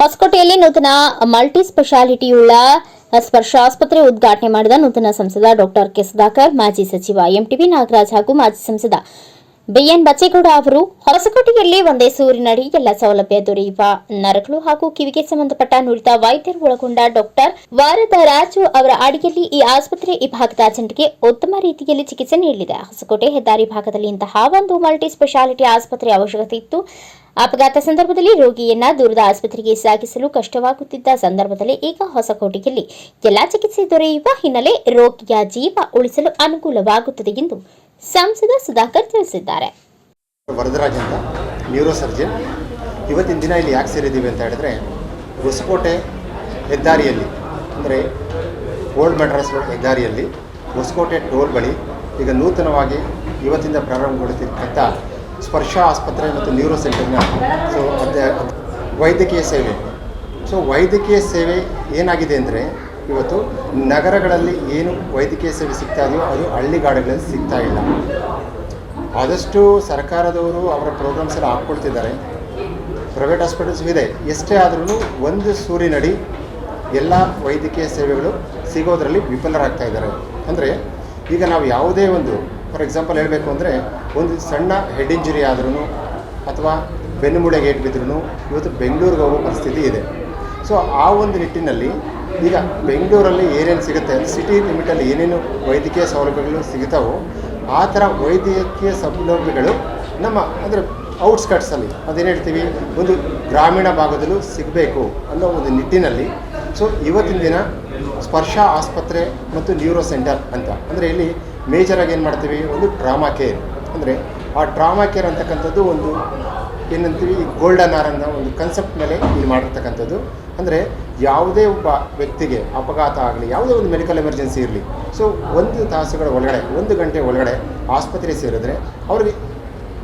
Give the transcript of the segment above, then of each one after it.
ಹೊಸಕೋಟೆಯಲ್ಲಿ ನೂತನ ಮಲ್ಟಿ ಸ್ಪೆಷಾಲಿಟಿಯುಳ್ಳ ಸ್ಪರ್ಶ ಆಸ್ಪತ್ರೆ ಉದ್ಘಾಟನೆ ಮಾಡಿದ ನೂತನ ಸಂಸದ ಡಾಕ್ಟರ್ ಕೆ ಸುಧಾಕರ್, ಮಾಜಿ ಸಚಿವ ಎಂಟಿಬಿ ನಾಗರಾಜ್ ಹಾಗೂ ಮಾಜಿ ಸಂಸದ ಬಿಎನ್ ಬಚ್ಚೇಗೌಡ ಅವರು. ಹೊಸಕೋಟೆಯಲ್ಲಿ ಒಂದೇ ಸೂರಿನಡಿ ಎಲ್ಲ ಸೌಲಭ್ಯ ದೊರೆಯುವ ನರಗಳು ಹಾಗೂ ಕಿವಿಗೆ ಸಂಬಂಧಪಟ್ಟ ನುರಿತ ವೈದ್ಯರು ಒಳಗೊಂಡ ಡಾಕ್ಟರ್ ವಾರದ ರಾಜು ಅವರ ಅಡಿಯಲ್ಲಿ ಈ ಆಸ್ಪತ್ರೆ ಈ ಭಾಗದ ಜನರಿಗೆ ಉತ್ತಮ ರೀತಿಯಲ್ಲಿ ಚಿಕಿತ್ಸೆ ನೀಡಲಿದೆ. ಹೊಸಕೋಟೆ ಹೆದ್ದಾರಿ ಭಾಗದಲ್ಲಿ ಇಂತಹ ಒಂದು ಮಲ್ಟಿ ಸ್ಪೆಷಾಲಿಟಿ ಆಸ್ಪತ್ರೆ ಅವಶ್ಯಕತೆ ಇತ್ತು. ಅಪಘಾತ ಸಂದರ್ಭದಲ್ಲಿ ರೋಗಿಯನ್ನ ದೂರದ ಆಸ್ಪತ್ರೆಗೆ ಸಾಗಿಸಲು ಕಷ್ಟವಾಗುತ್ತಿದ್ದ ಸಂದರ್ಭದಲ್ಲಿ ಈಗ ಹೊಸಕೋಟೆಯಲ್ಲಿ ಎಲ್ಲಾ ಚಿಕಿತ್ಸೆ ದೊರೆಯುವ ಹಿನ್ನೆಲೆ ರೋಗಿಯ ಜೀವ ಉಳಿಸಲು ಅನುಕೂಲವಾಗುತ್ತದೆ ಎಂದು ಸಂಸದ ಸುಧಾಕರ್ ತಿಳಿಸಿದ್ದಾರೆ. ವರದರಾಜ್ ಅಂತ, ನ್ಯೂರೋ ಇವತ್ತಿನ ದಿನ ಇಲ್ಲಿ ಯಾಕೆ ಸೇರಿದ್ದೀವಿ ಅಂತ ಹೇಳಿದ್ರೆ, ಹೊಸಕೋಟೆ ಹೆದ್ದಾರಿಯಲ್ಲಿ, ಅಂದರೆ ಓಲ್ಡ್ ಮೆಡ್ರಾಸ್ ಹೆದ್ದಾರಿಯಲ್ಲಿ ಹೊಸಕೋಟೆ ಟೋಲ್ ಬಳಿ ಈಗ ನೂತನವಾಗಿ ಇವತ್ತಿಂದ ಪ್ರಾರಂಭಗೊಳ್ಳುತ್ತಿರ್ತಕ್ಕಂಥ ಸ್ಪರ್ಶ ಆಸ್ಪತ್ರೆ ಮತ್ತು ನ್ಯೂರೋ ಸೆಂಟರ್ನ ಸೊ ಅದೇ ವೈದ್ಯಕೀಯ ಸೇವೆ. ಸೊ ವೈದ್ಯಕೀಯ ಸೇವೆ ಏನಾಗಿದೆ ಅಂದರೆ, ಇವತ್ತು ನಗರಗಳಲ್ಲಿ ಏನು ವೈದ್ಯಕೀಯ ಸೇವೆ ಸಿಗ್ತಾ ಇದೆಯೋ ಅದು ಹಳ್ಳಿಗಾಡುಗಳಲ್ಲಿ ಸಿಗ್ತಾ ಇಲ್ಲ. ಆದಷ್ಟು ಸರ್ಕಾರದವರು ಅವರ ಪ್ರೋಗ್ರಾಮ್ಸ್ ಎಲ್ಲ ಹಾಕ್ಕೊಳ್ತಿದ್ದಾರೆ ಪ್ರೈವೇಟ್ ಹಾಸ್ಪಿಟಲ್ಸ್ ಇದೆ. ಎಷ್ಟೇ ಆದ್ರೂ ಒಂದು ಸೂರಿನಡಿ ಎಲ್ಲ ವೈದ್ಯಕೀಯ ಸೇವೆಗಳು ಸಿಗೋದರಲ್ಲಿ ವಿಫಲರಾಗ್ತಾ ಇದ್ದಾರೆ. ಅಂದರೆ ಈಗ ನಾವು ಯಾವುದೇ ಒಂದು ಫಾರ್ ಎಕ್ಸಾಂಪಲ್ ಹೇಳಬೇಕು ಅಂದರೆ, ಒಂದು ಸಣ್ಣ ಹೆಡ್ ಇಂಜುರಿ ಆದ್ರೂ ಅಥವಾ ಬೆನ್ನುಮೂಳೆಗೆ ಗೇಟ್ ಬಿದ್ರೂ ಇವತ್ತು ಬೆಂಗಳೂರಿಗೆ ಹೋಗೋ ಪರಿಸ್ಥಿತಿ ಇದೆ. ಸೊ ಆ ಒಂದು ನಿಟ್ಟಿನಲ್ಲಿ ಈಗ ಬೆಂಗಳೂರಲ್ಲಿ ಏನೇನು ಸಿಗುತ್ತೆ ಸಿಟಿ ಲಿಮಿಟಲ್ಲಿ ಏನೇನು ವೈದ್ಯಕೀಯ ಸೌಲಭ್ಯಗಳು ಸಿಗುತ್ತವೋ ಆ ಥರ ವೈದ್ಯಕೀಯ ಸೌಲಭ್ಯಗಳು ನಮ್ಮ ಅಂದರೆ ಔಟ್ಸ್ಕಟ್ಸಲ್ಲಿ ಅದೇನು ಹೇಳ್ತೀವಿ, ಒಂದು ಗ್ರಾಮೀಣ ಭಾಗದಲ್ಲೂ ಸಿಗಬೇಕು ಅನ್ನೋ ಒಂದು ನಿಟ್ಟಿನಲ್ಲಿ. ಸೊ ಇವತ್ತಿನ ದಿನ ಸ್ಪರ್ಶ ಆಸ್ಪತ್ರೆ ಮತ್ತು ನ್ಯೂರೋ ಸೆಂಟರ್ ಅಂತ. ಅಂದರೆ ಇಲ್ಲಿ ಮೇಜರಾಗಿ ಏನು ಮಾಡ್ತೀವಿ? ಒಂದು ಡ್ರಾಮಾ ಕೇರ್ ಅಂದರೆ ಆ ಡ್ರಾಮಾ ಕೇರ್ ಅಂತಕ್ಕಂಥದ್ದು ಒಂದು ಏನಂತೀವಿ ಗೋಲ್ಡನ್ ಆರ್ ಅನ್ನೋ ಒಂದು ಕನ್ಸೆಪ್ಟ್ ಮೇಲೆ ಇದು ಮಾಡಿರ್ತಕ್ಕಂಥದ್ದು. ಅಂದರೆ ಯಾವುದೇ ಒಬ್ಬ ವ್ಯಕ್ತಿಗೆ ಅಪಘಾತ ಆಗಲಿ, ಯಾವುದೇ ಒಂದು ಮೆಡಿಕಲ್ ಎಮರ್ಜೆನ್ಸಿ ಇರಲಿ ಸೊ ಒಂದು ತಾಸುಗಳ ಒಳಗಡೆ, ಒಂದು ಗಂಟೆ ಒಳಗಡೆ ಆಸ್ಪತ್ರೆ ಸೇರಿದ್ರೆ ಅವ್ರಿಗೆ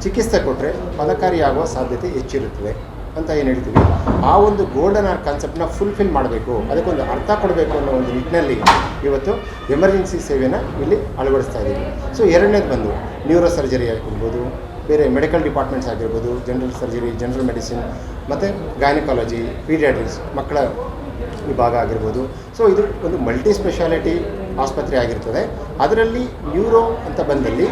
ಚಿಕಿತ್ಸೆ ಕೊಟ್ಟರೆ ಫಲಕಾರಿಯಾಗುವ ಸಾಧ್ಯತೆ ಹೆಚ್ಚಿರುತ್ತದೆ. ಅಂತ ಏನು ಹೇಳ್ತೀವಿ? ಆ ಒಂದು ಗೋಲ್ಡನ್ ಆರ್ ಕಾನ್ಸೆಪ್ಟನ್ನ ಫುಲ್ಫಿಲ್ ಮಾಡಬೇಕು. ಅದಕ್ಕೊಂದು ಅರ್ಥ ಕೊಡಬೇಕು ಅನ್ನೋ ಒಂದು ನಿಟ್ಟಿನಲ್ಲಿ ಇವತ್ತು ಎಮರ್ಜೆನ್ಸಿ ಸೇವೆನ ಇಲ್ಲಿ ಅಳವಡಿಸ್ತಾ ಇದ್ದೀವಿ ಸೊ ಎರಡನೇದು ಬಂದು ನ್ಯೂರೋ ಸರ್ಜರಿ ಆಗಿರ್ಬೋದು, ಬೇರೆ ಮೆಡಿಕಲ್ ಡಿಪಾರ್ಟ್ಮೆಂಟ್ಸ್ ಆಗಿರ್ಬೋದು ಜನರಲ್ ಸರ್ಜರಿ ಜನರಲ್ ಮೆಡಿಸಿನ್ ಮತ್ತು ಗೈನಕಾಲಜಿ ಪೀಡಿಯಾಟ್ರಿಕ್ಸ್ ಮಕ್ಕಳ ವಿಭಾಗ ಆಗಿರ್ಬೋದು. ಸೊ ಇದು ಒಂದು ಮಲ್ಟಿ ಸ್ಪೆಷಾಲಿಟಿ ಆಸ್ಪತ್ರೆ ಆಗಿರ್ತದೆ. ಅದರಲ್ಲಿ ನ್ಯೂರೋ ಅಂತ ಬಂದಲ್ಲಿ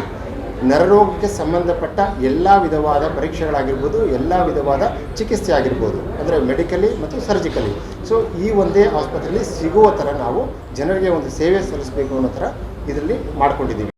ನರರೋಗಕ್ಕೆ ಸಂಬಂಧಪಟ್ಟ ಎಲ್ಲ ವಿಧವಾದ ಪರೀಕ್ಷೆಗಳಾಗಿರ್ಬೋದು, ಎಲ್ಲ ವಿಧವಾದ ಚಿಕಿತ್ಸೆ ಆಗಿರ್ಬೋದು, ಅಂದರೆ ಮೆಡಿಕಲಿ ಮತ್ತು ಸರ್ಜಿಕಲಿ ಸೊ ಈ ಒಂದೇ ಆಸ್ಪತ್ರೆಯಲ್ಲಿ ಸಿಗುವ ಥರ ನಾವು ಜನರಿಗೆ ಒಂದು ಸೇವೆ ಸಲ್ಲಿಸಬೇಕು ಅನ್ನೋ ಥರ ಇದರಲ್ಲಿ ಮಾಡ್ಕೊಂಡಿದ್ದೀವಿ.